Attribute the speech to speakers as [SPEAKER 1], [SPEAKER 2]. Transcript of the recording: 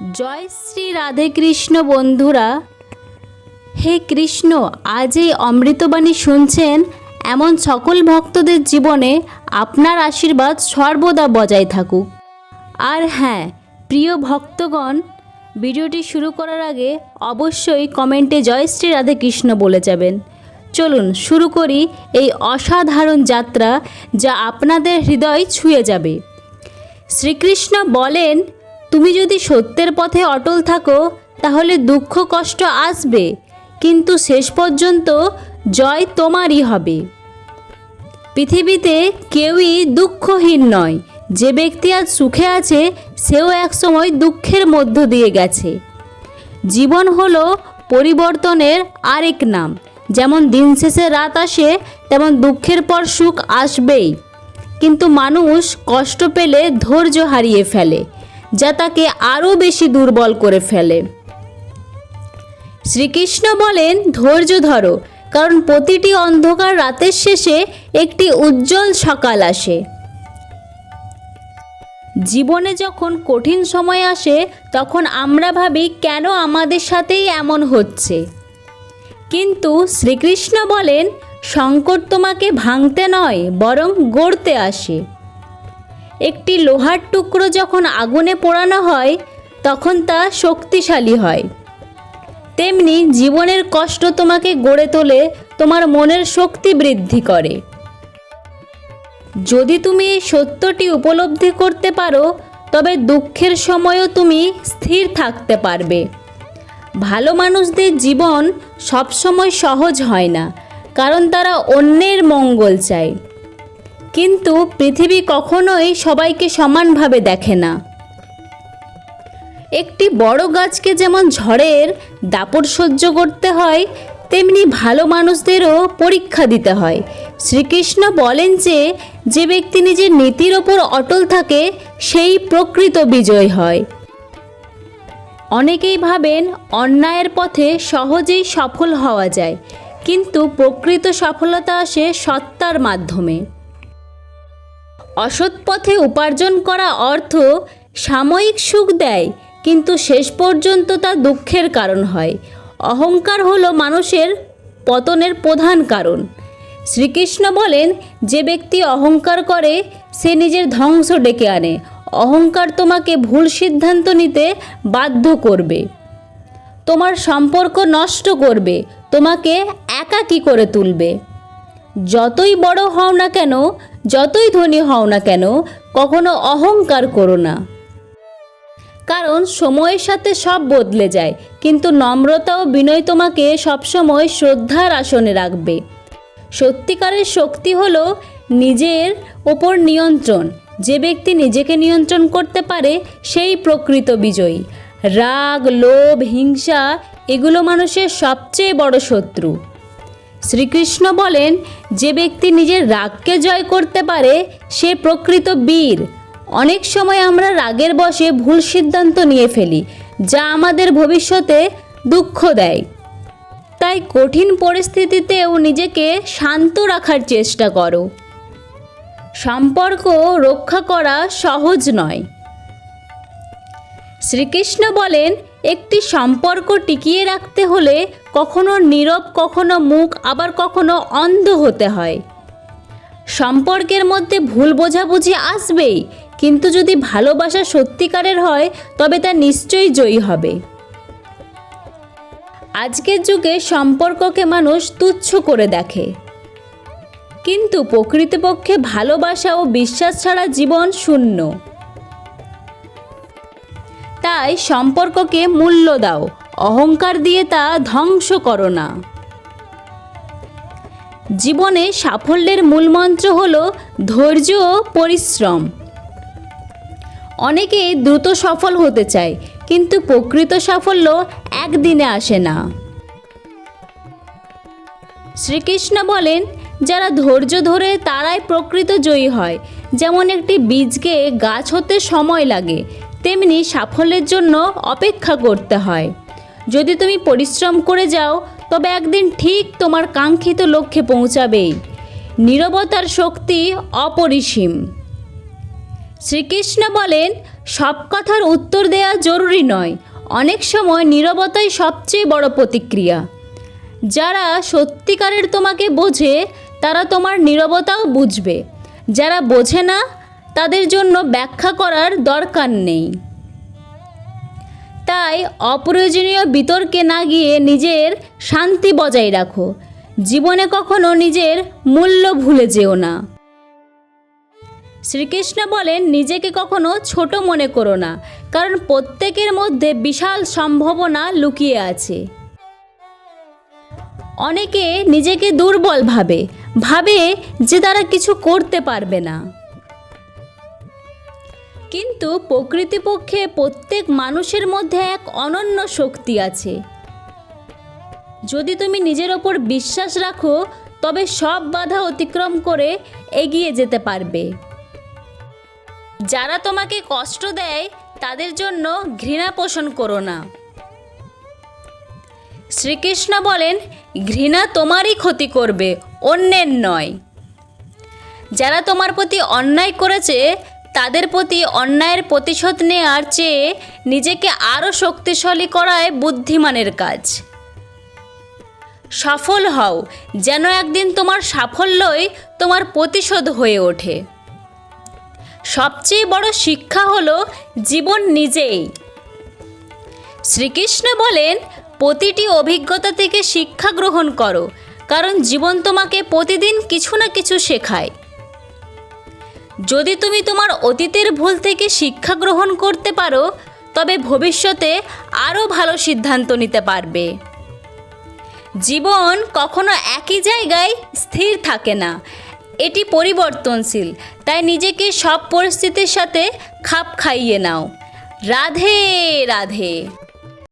[SPEAKER 1] জয় শ্রী রাধে কৃষ্ণ বন্ধুরা। হে কৃষ্ণ, আজ এই অমৃতবাণী শুনছেন এমন সকল ভক্তদের জীবনে আপনার আশীর্বাদ সর্বদা বজায় থাকুক। আর হ্যাঁ প্রিয় ভক্তগণ, ভিডিওটি শুরু করার আগে অবশ্যই কমেন্টে জয় শ্রী রাধে কৃষ্ণ বলে যাবেন। চলুন শুরু করি এই অসাধারণ যাত্রা যা আপনাদের হৃদয় ছুঁয়ে যাবে। শ্রীকৃষ্ণ বলেন তুমি যদি সত্যের পথে অটল থাকো, তাহলে দুঃখ কষ্ট আসবে, কিন্তু শেষ পর্যন্ত জয় তোমারই হবে। পৃথিবীতে কেউই দুঃখহীন নয়, যে ব্যক্তি আজ সুখে আছে, সেও একসময় দুঃখের মধ্য দিয়ে গেছে। জীবন হলো পরিবর্তনের আরেক নাম, যেমন দিন শেষে রাত আসে, তেমন দুঃখের পর সুখ আসবেই। কিন্তু মানুষ কষ্ট পেলে ধৈর্য হারিয়ে ফেলে যা তাকে আরও বেশি দুর্বল করে ফেলে। শ্রীকৃষ্ণ বলেন, ধৈর্য ধরো, কারণ প্রতিটি অন্ধকার রাতের শেষে একটি উজ্জ্বল সকাল আসে। জীবনে যখন কঠিন সময় আসে, তখন আমরা ভাবি, কেন আমাদের সাথেই এমন হচ্ছে? কিন্তু শ্রীকৃষ্ণ বলেন, সংকট তোমাকে ভাঙতে নয়, বরং গড়তে আসে। একটি লোহার টুকরো যখন আগুনে পোড়ানো হয়, তখন তা শক্তিশালী হয়। তেমনি জীবনের কষ্ট তোমাকে গড়ে তোলে, তোমার মনের শক্তি বৃদ্ধি করে। যদি তুমি এই সত্যটি উপলব্ধি করতে পারো, তবে দুঃখের সময়ও তুমি স্থির থাকতে পারবে। ভালো মানুষদের জীবন সবসময় সহজ হয় না, কারণ তারা অন্যের মঙ্গল চায়। কিন্তু পৃথিবী কখনোই সবাইকে সমানভাবে দেখে না। একটি বড় গাছকে যেমন ঝড়ের দাপট সহ্য করতে হয়, তেমনি ভালো মানুষদেরও পরীক্ষা দিতে হয়। শ্রীকৃষ্ণ বলেন যে যে ব্যক্তি নিজের নীতির ওপর অটল থাকে, সেই প্রকৃত বিজয় হয়। অনেকেই ভাবেন অন্যায়ের পথে সহজেই সফল হওয়া যায়, কিন্তু প্রকৃত সফলতা আসে সত্তার মাধ্যমে। অসৎ পথে উপার্জন করা অর্থ সাময়িক সুখ দেয়, কিন্তু শেষ পর্যন্ত তা দুঃখের কারণ হয়। অহংকার হলো মানুষের পতনের প্রধান কারণ। শ্রীকৃষ্ণ বলেন, যে ব্যক্তি অহংকার করে, সে নিজের ধ্বংস ডেকে আনে। অহংকার তোমাকে ভুল সিদ্ধান্ত নিতে বাধ্য করবে। তোমার সম্পর্ক নষ্ট করবে। তোমাকে একাকী করে তুলবে। যতই বড় হও না কেন যতই ধনী হও না কেন, কখনো অহংকার করো না। কারণ সময়ের সাথে সব বদলে যায়, কিন্তু নম্রতা ও বিনয় তোমাকে সবসময় শ্রদ্ধার আসনে রাখবে। সত্যিকারের শক্তি হলো নিজের ওপর নিয়ন্ত্রণ। যে ব্যক্তি নিজেকে নিয়ন্ত্রণ করতে পারে, সেই প্রকৃত বিজয়ী। রাগ, লোভ, হিংসা, এগুলো মানুষের সবচেয়ে বড় শত্রু। শ্রীকৃষ্ণ বলেন, যে ব্যক্তি নিজের রাগকে জয় করতে পারে, সে প্রকৃত বীর। অনেক সময় আমরা রাগের বশে ভুল সিদ্ধান্ত নিয়ে ফেলি, যা আমাদের ভবিষ্যতে দুঃখ দেয়। তাই কঠিন পরিস্থিতিতেও নিজেকে শান্ত রাখার চেষ্টা করো। সম্পর্ক রক্ষা করা সহজ নয়। শ্রীকৃষ্ণ বলেন একটি সম্পর্ক টিকিয়ে রাখতে হলে কখনো নীরব, কখনো মুখ, আবার কখনো অন্ধ হতে হয়। সম্পর্কের মধ্যে ভুল বোঝাবুঝি আসবেই, কিন্তু যদি ভালোবাসা সত্যিকারের হয়, তবে তা নিশ্চয়ই জয়ী হবে। আজকের যুগে সম্পর্ককে মানুষ তুচ্ছ করে দেখে। কিন্তু প্রকৃতপক্ষে ভালোবাসা ও বিশ্বাস ছাড়া জীবন শূন্য। তাই সম্পর্ককে মূল্য দাও। অহংকার দিয়ে তা ধ্বংস করো না। জীবনে সাফল্যের মূলমন্ত্র হল ধৈর্য ও পরিশ্রম। অনেকে দ্রুত সফল হতে চায়, কিন্তু প্রকৃত সাফল্য একদিনে আসে না। শ্রীকৃষ্ণ বলেন, যারা ধৈর্য ধরে তারাই প্রকৃত জয়ী হয়। যেমন একটি বীজকে গাছ হতে সময় লাগে তেমনি সাফল্যের জন্য অপেক্ষা করতে হয়। যদি তুমি পরিশ্রম করে যাও, তবে একদিন ঠিক তোমার কাঙ্ক্ষিত লক্ষ্যে পৌঁছাবেই। নীরবতার শক্তি অপরিসীম। শ্রীকৃষ্ণ বলেন, সব কথার উত্তর দেওয়া জরুরি নয়। অনেক সময় নীরবতাই সবচেয়ে বড় প্রতিক্রিয়া। যারা সত্যিকারের তোমাকে বোঝে, তারা তোমার নীরবতাও বুঝবে। যারা বোঝে না তাদের জন্য ব্যাখ্যা করার দরকার নেই। তাই অপ্রয়োজনীয় বিতর্কে না গিয়ে নিজের শান্তি বজায় রাখো। জীবনে কখনো নিজের মূল্য ভুলে যেও না। শ্রীকৃষ্ণ বলেন, নিজেকে কখনো ছোট মনে করো না, কারণ প্রত্যেকের মধ্যে বিশাল সম্ভাবনা লুকিয়ে আছে। অনেকে নিজেকে দুর্বল ভাবে ভাবে যে তারা কিছু করতে পারবে না। কিন্তু প্রকৃতিপক্ষে প্রত্যেক মানুষের মধ্যে এক অনন্য শক্তি আছে। যদি তুমি নিজের ওপর বিশ্বাস রাখো, তবে সব বাধা অতিক্রম করে এগিয়ে যেতে পারবে। যারা তোমাকে কষ্ট দেয়, তাদের জন্য ঘৃণা পোষণ করো না। শ্রীকৃষ্ণ বলেন, ঘৃণা তোমারই ক্ষতি করবে, অন্যের নয়। যারা তোমার প্রতি অন্যায় করেছে তাদের প্রতি অন্যায়ের প্রতিশোধ নেওয়ার চেয়ে নিজেকে আরও শক্তিশালী করায় বুদ্ধিমানের কাজ। সফল হও, যেন একদিন তোমার সাফল্যই তোমার প্রতিশোধ হয়ে ওঠে। সবচেয়ে বড় শিক্ষা হলো জীবন নিজেই। শ্রীকৃষ্ণ বলেন, প্রতিটি অভিজ্ঞতা থেকে শিক্ষা গ্রহণ করো, কারণ জীবন তোমাকে প্রতিদিন কিছু না কিছু শেখায়। যদি তুমি তোমার অতীতের ভুল থেকে শিক্ষা গ্রহণ করতে পারো, তবে ভবিষ্যতে আরও ভালো সিদ্ধান্ত নিতে পারবে। জীবন কখনো একই জায়গায় স্থির থাকে না। এটি পরিবর্তনশীল, তাই নিজেকে সব পরিস্থিতির সাথে খাপ খাইয়ে নাও। রাধে রাধে।